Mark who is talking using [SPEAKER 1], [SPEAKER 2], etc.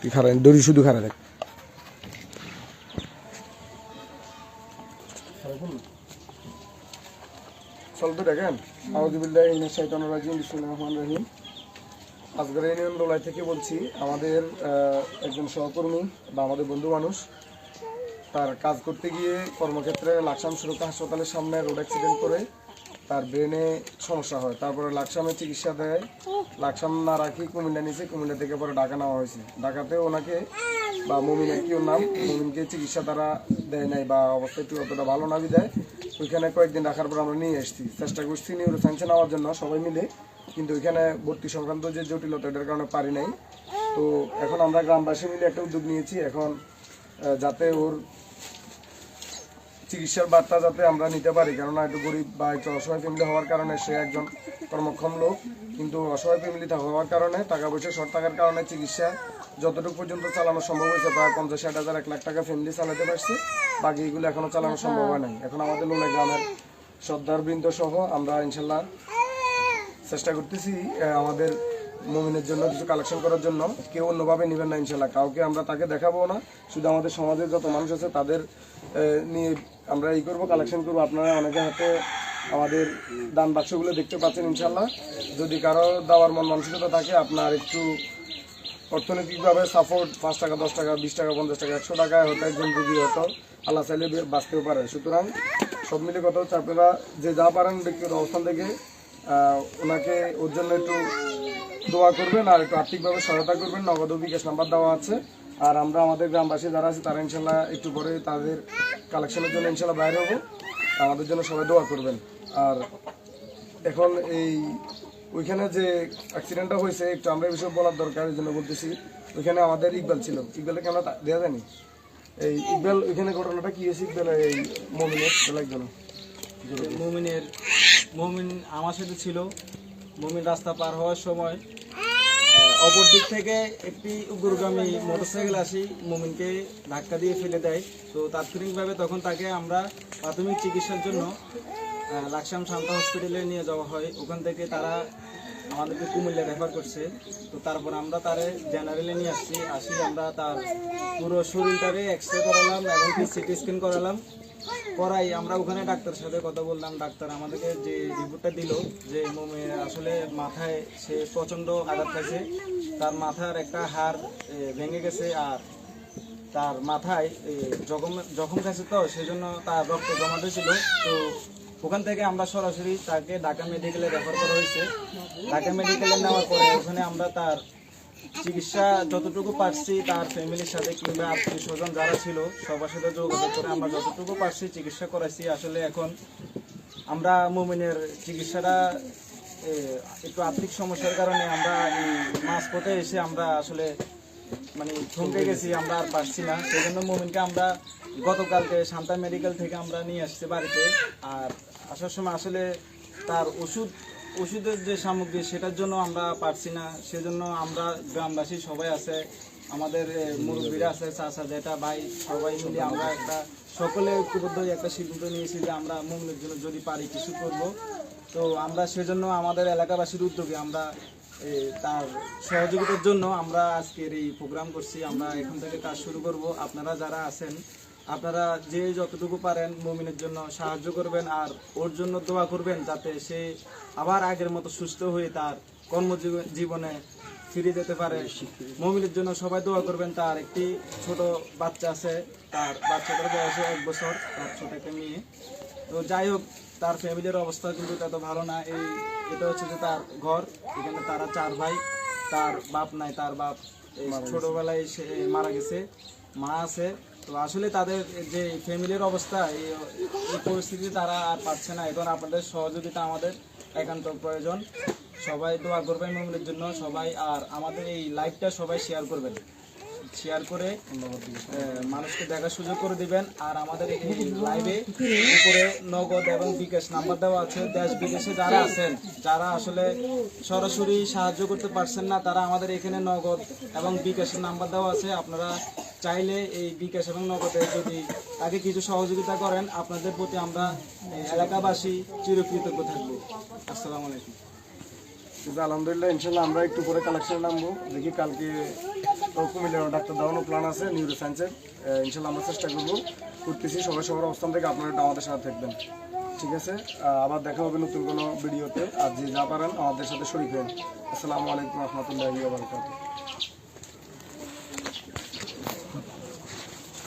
[SPEAKER 1] তুই খারাপ? দড়ি শুধু খারাপ দেখ চলতে দেখেন। আউজুবিল্লাহ ইমিনাশ শাইতানির রাজিম, বিসমিল্লাহির রহমানির রহিম। আজকের ইউনিয়ন লোলাই থেকে বলছি, আমাদের একজন সহকর্মী বা আমাদের বন্ধু মানুষ, তার কাজ করতে গিয়ে কর্মক্ষেত্রে লাকসাম সুরক্ষা হাসপাতালের সামনে রোড অ্যাক্সিডেন্ট করে তার ব্রেনে সমস্যা হয়। তারপরে লাকসামে চিকিৎসা দেয়। লাকসাম না রাখি কুমিল্লা নিচে, কুমিল্লা থেকে পরে ঢাকা নেওয়া হয়েছে। ঢাকাতে ওনাকে বা মমিনের কি ওর নাম, মমিনকে চিকিৎসা তারা দেয় নাই বা অবস্থা একটু অতটা ভালো না দেয়। ওইখানে কয়েকদিন রাখার পর আমরা নিয়ে এসেছি চেষ্টা করছি নিউরো সায়েন্সে নেওয়ার জন্য সবাই মিলে। কিন্তু ওইখানে ভর্তি সংক্রান্ত যে জটিলতা এটার কারণে পারি নাই। তো এখন আমরা গ্রামবাসী মিলে একটা উদ্যোগ নিয়েছি। এখন যাতে ওর চিকিৎসার বার্তা যাতে আমরা নিতে পারি, কেননা একটু গরিব বা একটু অসহায় ফ্যামিলি হওয়ার কারণে সে একজন কর্মক্ষম লোক। কিন্তু অসহায় ফ্যামিলি হওয়ার কারণে, টাকা পয়সা শর্ট থাকার কারণে চিকিৎসা যতটুকু পর্যন্ত চালানো সম্ভব হয়েছে, প্রায় পঞ্চাশ ষাট হাজার, এক লাখ টাকা ফ্যামিলি চালাতে পারছে। বাকি এগুলো এখনও চালানো সম্ভব হয় নাই। এখন আমাদের লোনে গ্রামের সর্দার বৃন্দ সহ আমরা ইনশাল্লাহ চেষ্টা করতেছি আমাদের মমিনের জন্য কিছু কালেকশন করার জন্য। কেউ অন্যভাবে নেবেন না ইনশাল্লাহ। কাউকে আমরা তাকে দেখাবো না। শুধু আমাদের সমাজের যত মানুষ আছে, তাদের নিয়ে আমরা ই করব কালেকশন করব। আপনারা অনেকে হাতে আমাদের দান বাক্সগুলো দেখতে পাচ্ছেন ইনশাল্লাহ যদি কারও দেওয়ার মন মানসিকতা থাকে, আপনার একটু অর্থনৈতিকভাবে সাপোর্ট পাঁচ টাকা, দশ টাকা, বিশ টাকা, পঞ্চাশ টাকা, একশো টাকায় হয়তো একজন রুগী হতো আল্লাহ চাইলে বাঁচতেও পারে। সুতরাং সব মিলে কথা হচ্ছে, আপনারা যে যা পারেন ব্যক্তিগত অবস্থান থেকে ওনাকে ওর জন্য একটু দোয়া করবেন আর একটু আর্থিকভাবে সহায়তা করবেন। নগদ বিকাশ নাম্বার দেওয়া আছে। আর আমরা আমাদের গ্রামবাসী যারা আছে, তারা ইনশাল্লাহ একটু পরে তাদের কালেকশনের জন্য ইনশাল্লাহ বাইরে হব। আমাদের জন্য সবাই দোয়া করবেন। আর এখন এই ওইখানে যে অ্যাক্সিডেন্টটা হয়েছে, একটু আমরা এই বিষয়ে বলার দরকার জন্য বলতেছি, ওইখানে আমাদের ইকবাল ছিল। ইকবালের কেন দেওয়া যায়নি? এই ইকবাল, ওইখানে ঘটনাটা কি হয়েছে ইকবাল, এই মমিনের একজন।
[SPEAKER 2] মুমিনের, মুমিন আমার সাথে ছিল। মুমিন রাস্তা পার হওয়ার সময় অপর দিক থেকে একটি উগ্রগামী মোটরসাইকেল আসি, মুমিনকে ধাক্কা দিয়ে ফেলে দেয়। তো তাৎক্ষণিকভাবে তখন তাকে আমরা প্রাথমিক চিকিৎসার জন্য লাকসাম শান্তা হসপিটালে নিয়ে যাওয়া হয়। ওখান থেকে তারা আমাদেরকে কুমিল্লা রেফার করছে। তো তারপর আমরা তারে জেনারেলে নিয়ে আসছি। আসি আমরা তার পুরো শরীরটারে এক্স রে করালাম এবং সিটি স্ক্যান করালাম। করাই আমরা ওখানে ডাক্তারের সাথে কথা বললাম। ডাক্তার আমাদেরকে যে রিপোর্টটা দিল, যে মোমের আসলে মাথায় সে প্রচণ্ড আঘাত পাইছে তার মাথার একটা হাড় ভেঙে গেছে আর তার মাথায় জখম জখম খাইছে তো, সেজন্য তার রক্ত জমা হয়েছিল তো ওখান থেকে আমরা সরাসরি তাকে ঢাকা মেডিকেলে রেফার করা হয়েছে। ঢাকা মেডিকেলে নেওয়ার পরে ওখানে আমরা তার চিকিৎসা যতটুকু পারছি তার ফ্যামিলির সাথে কিংবা আত্মীয় স্বজন যারা ছিল, সবার সাথে যোগাযোগ করে আমরা যতটুকু পারছি চিকিৎসা করাইছি। আসলে এখন আমরা মুমিনের চিকিৎসাটা একটু আর্থিক সমস্যার কারণে আমরা এই মাঝপথে এসে আমরা আসলে মানে থমকে গেছি, আমরা আর পারছি না। সেই জন্য মুমিনকে আমরা গতকালকে শান্তা মেডিকেল থেকে আমরা নিয়ে আসছি বাড়িতে। আর আসার সময় আসলে তার ওষুধ ওষুধের যে সামগ্রী, সেটার জন্য আমরা পারছি না। সেজন্য আমরা গ্রামবাসী সবাই আছে, আমাদের মুরব্বীরা আছে, চাচা যেটা ভাই, সবাই মিলে আমরা একটা সকলে ঐক্যবদ্ধ একটা সিদ্ধান্ত নিয়েছি যে আমরা মুমিনের জন্য যদি পারি কিছু করব। তো আমরা সেজন্য আমাদের এলাকাবাসীর উদ্যোগে আমরা তার সহযোগিতার জন্য আমরা আজকের এই প্রোগ্রাম করছি। আমরা এখান থেকে কাজ শুরু করব। আপনারা যারা আছেন আপনারা যে যতটুকু পারেন মুমিনের জন্য সাহায্য করবেন আর ওর জন্য দোয়া করবেন যাতে সে আবার আগের মতো সুস্থ হয়ে তার কর্মজীবন- জীবনে ফিরে যেতে পারে। মমিনের জন্য সবাই দোয়া করবেন। তার একটি ছোট বাচ্চা আছে। তার বাচ্চাটার বয়সে এক বছর। তার ছোট একটা মেয়ে। তো যাই হোক, তার ফ্যামিলির অবস্থা কিন্তু তত ভালো না। এই এটা হচ্ছে যে তার ঘর। এখানে তারা চার ভাই। তার বাপ নাই, তার বাপ ছোটবেলায় সে মারা গেছে। মা আছে। তো আসলে তাদের যে ফ্যামিলির অবস্থা, এই পরিস্থিতি তারা আর পাচ্ছে না। এখন আপনাদের সহযোগিতা আমাদের একান্ত প্রয়োজন। সবাই দোয়া করবেন মমিনের জন্য। সবাই আর আমাদের এই লাইভটা সবাই শেয়ার করবেন। শেয়ার করে মানুষকে দেখার সুযোগ করে দিবেন। আর আমাদের এই লাইভে উপরে নগদ এবং বিকাশ নাম্বার দেওয়া আছে। দেশ বিদেশে যারা আছেন, যারা আসলে সরাসরি সাহায্য করতে পারছেন না, তারা আমাদের এখানে নগদ এবং বিকাশের নাম্বার দেওয়া আছে। আপনারা চাইলে এই বিকাশ এবং নগদে যদি তাকে কিছু সহযোগিতা করেন, আপনাদের প্রতি আমরা এলাকাবাসী চিরকৃতজ্ঞ থাকব। আসসালামু আলাইকুম।
[SPEAKER 1] কিন্তু আলহামদুলিল্লাহ, ইনশাল্লাহ আমরা একটু পরে কালেকশন নামবো। দেখি কালকে কুমিল্লার ডাক্তার দেওয়ানো প্ল্যান আছে নিউরো সায়েন্সের ইনশাল্লাহ আমরা চেষ্টা করব, করতেছি, সবাই সবার অবস্থান থেকে আপনারা আমাদের সাথে থাকবেন। ঠিক আছে? আবার দেখা হবে নতুন কোনো ভিডিওতে আর যে যা পারেন আমাদের সাথে শরীর হন আসসালামু আলাইকুম রহমতুল্লাহি